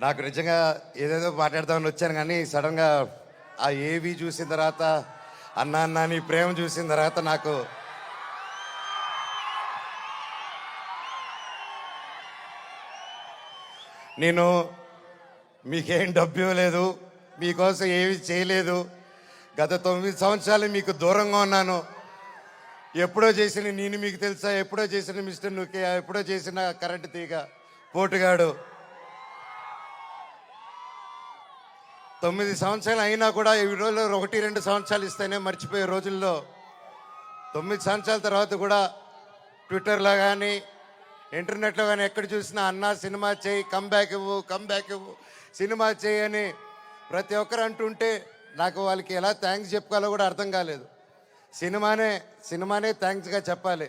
నాకు నిజంగా ఏదేదో మాట్లాడదామని వచ్చాను కానీ సడన్గా ఆ ఏవి చూసిన తర్వాత అన్న అన్న నీ ప్రేమ చూసిన తర్వాత నాకు నేను మీకేం డబ్బు ఇవ్వలేదు మీకోసం ఏమి చేయలేదు. గత తొమ్మిది సంవత్సరాలు మీకు దూరంగా ఉన్నాను. ఎప్పుడో చేసిన నేను మీకు తెలుసా? ఎప్పుడో చేసిన మిస్టర్ నుకే? ఎప్పుడో చేసిన కరెంటు తీగ? పోటుగాడు? తొమ్మిది సంవత్సరాలు అయినా కూడా ఈ రోజుల్లో ఒకటి రెండు సంవత్సరాలు ఇస్తేనే మర్చిపోయే రోజుల్లో తొమ్మిది సంవత్సరాల తర్వాత కూడా ట్విట్టర్లో కానీ ఇంటర్నెట్లో కానీ ఎక్కడ చూసినా అన్న సినిమా చేయి కంబ్యాక్ ఇవ్వు కంబ్యాక్ ఇవ్వు సినిమా చేయి అని ప్రతి ఒక్కరు అంటుంటే నాకు వాళ్ళకి ఎలా థ్యాంక్స్ చెప్పుకోవాలో కూడా అర్థం కాలేదు. సినిమానే సినిమానే థ్యాంక్స్గా చెప్పాలి.